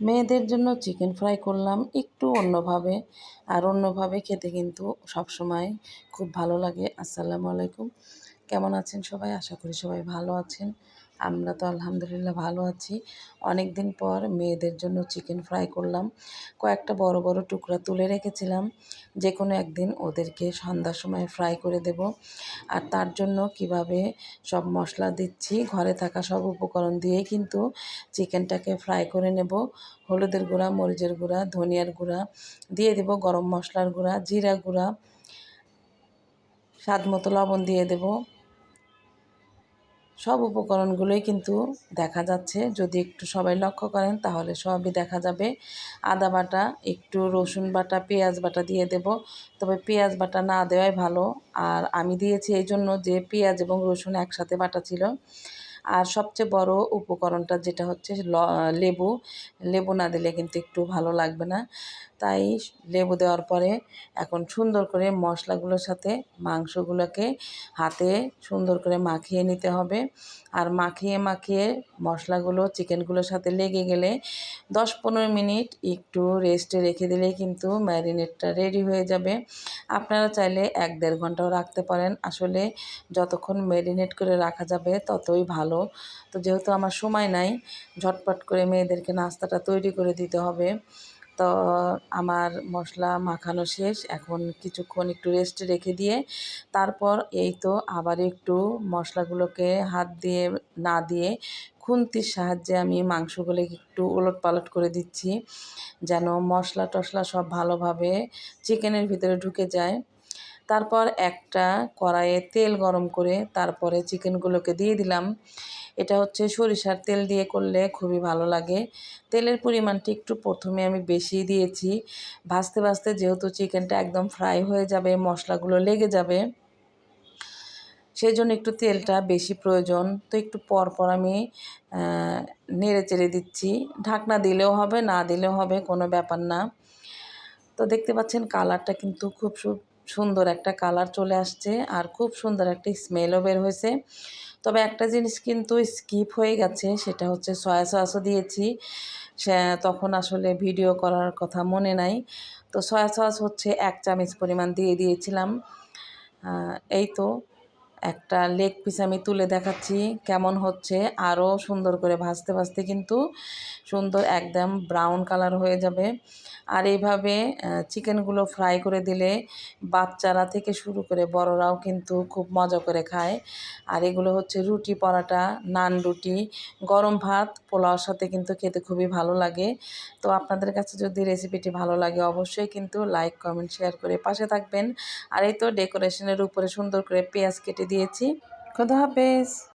মেয়েদের জন্য chicken fry করলাম একটু অন্যভাবে, আর অন্যভাবে খেতে কিন্তু সবসময় খুব ভালো লাগে। আসসালামু আলাইকুম। কেমন আছেন সবাই? আশা করি সবাই ভালো আছেন। আমরা তো আলহামদুলিল্লাহ ভালো আছি। অনেক দিন পর মেয়েদের জন্য চিকেন ফ্রাই করলাম। কয়েকটা বড় বড় টুকরা তুলে রেখেছিলাম। যে কোনো একদিন ওদেরকে সন্ধ্যার সময় ফ্রাই করে দেব। আর তার জন্য কীভাবে সব মশলা দিচ্ছি, ঘরে থাকা সব উপকরণ দিয়েই কিন্তু চিকেনটাকে ফ্রাই করে নেব। হলুদের গুঁড়া, মরিচের গুঁড়া, ধনিয়ার গুঁড়া, দিয়ে দেব গরম মশলার গুঁড়া, জিরা গুঁড়া, স্বাদ মতো লবণ দিয়ে দেব। সব উপকরণগুলোই কিন্তু দেখা যাচ্ছে। যদি একটু সবাই লক্ষ্য করেন, তাহলে সবই দেখা যাবে। আদা বাটা, একটু রসুন বাটা, পেঁয়াজ বাটা দিয়ে দেব। তবে পেঁয়াজ বাটা না দেওয়াই ভালো। আর আমি দিয়েছি এই জন্য যে পেঁয়াজ এবং রসুন একসাথে বাটা ছিল। আর সবচেয়ে বড় উপকরণটা যেটা হচ্ছে লেবু। লেবু না দিলে কিন্তু একটু ভালো লাগবে না। তাই লেবু দেওয়ার পরে এখন সুন্দর করে মশলাগুলোর সাথে মাংসগুলোকে হাতে সুন্দর করে মাখিয়ে নিতে হবে। আর মাখিয়ে মাখিয়ে মশলাগুলো চিকেনগুলোর সাথে লেগে গেলে দশ পনেরো মিনিট একটু রেস্টে রেখে দিলেই কিন্তু ম্যারিনেটটা রেডি হয়ে যাবে। আপনারা চাইলে এক দেড় ঘন্টাও রাখতে পারেন। আসলে যতক্ষণ ম্যারিনেট করে রাখা যাবে ততই ভালো। তো যেহেতু আমার সময় নাই, ঝটপট করে মেয়েদেরকে নাস্তাটা তৈরি করে দিতে হবে। তো আমার মশলা মাখানো শেষ। এখন কিছুক্ষণ একটু রেস্টে রেখে দিয়ে তারপর এই তো আবার একটু মশলাগুলোকে হাত দিয়ে, না দিয়ে খুন্তির সাহায্যে আমি মাংসগুলোকে একটু ওলট পালট করে দিচ্ছি যেন মশলা টশলা সব ভালোভাবে চিকেনের ভিতরে ঢুকে যায়। তারপর একটা কড়াইয়ে তেল গরম করে তারপরে চিকেনগুলোকে দিয়ে দিলাম। এটা হচ্ছে সরিষার তেল দিয়ে করলে খুবই ভালো লাগে। তেলের পরিমাণটি একটু প্রথমে আমি বেশি দিয়েছি। ভাজতে ভাজতে যেহেতু চিকেনটা একদম ফ্রাই হয়ে যাবে, মশলাগুলো লেগে যাবে সেই জন্য একটু তেলটা বেশি প্রয়োজন। তো একটু পর পর আমি নেড়ে চেড়ে দিচ্ছি। ঢাকনা দিলেও হবে, না দিলেও হবে, কোনো ব্যাপার না। তো দেখতে পাচ্ছেন কালারটা কিন্তু খুব সুন্দর একটা কালার চলে আসছে আর খুব সুন্দর একটা স্মেলও বের হয়েছে। তবে একটা জিনিস কিন্তু স্কিপ হয়ে গেছে, সেটা হচ্ছে সয়া সসও দিয়েছি। তখন আসলে ভিডিও করার কথা মনে নাই। তো সয়া সস হচ্ছে এক চামচ পরিমাণ দিয়ে দিয়েছিলাম। এই তো। একটা লেগ পিস আমি তুলে দেখাচ্ছি কেমন হচ্ছে। আরও সুন্দর করে ভাজতে ভাজতে কিন্তু সুন্দর একদম ব্রাউন কালার হয়ে যাবে। আর এইভাবে চিকেনগুলো ফ্রাই করে দিলে বাচ্চারা থেকে শুরু করে বড়রাও কিন্তু খুব মজা করে খায়। আর এগুলো হচ্ছে রুটি পরাটা, নান রুটি, গরম ভাত, পোলাওর সাথে কিন্তু খেতে খুবই ভালো লাগে। তো আপনাদের কাছে যদি রেসিপিটি ভালো লাগে অবশ্যই কিন্তু লাইক কমেন্ট শেয়ার করে পাশে থাকবেন। আর এই তো ডেকোরেশনের উপরে সুন্দর করে পেঁয়াজ কেটে দিয়েছি। খোদা হাফেজ।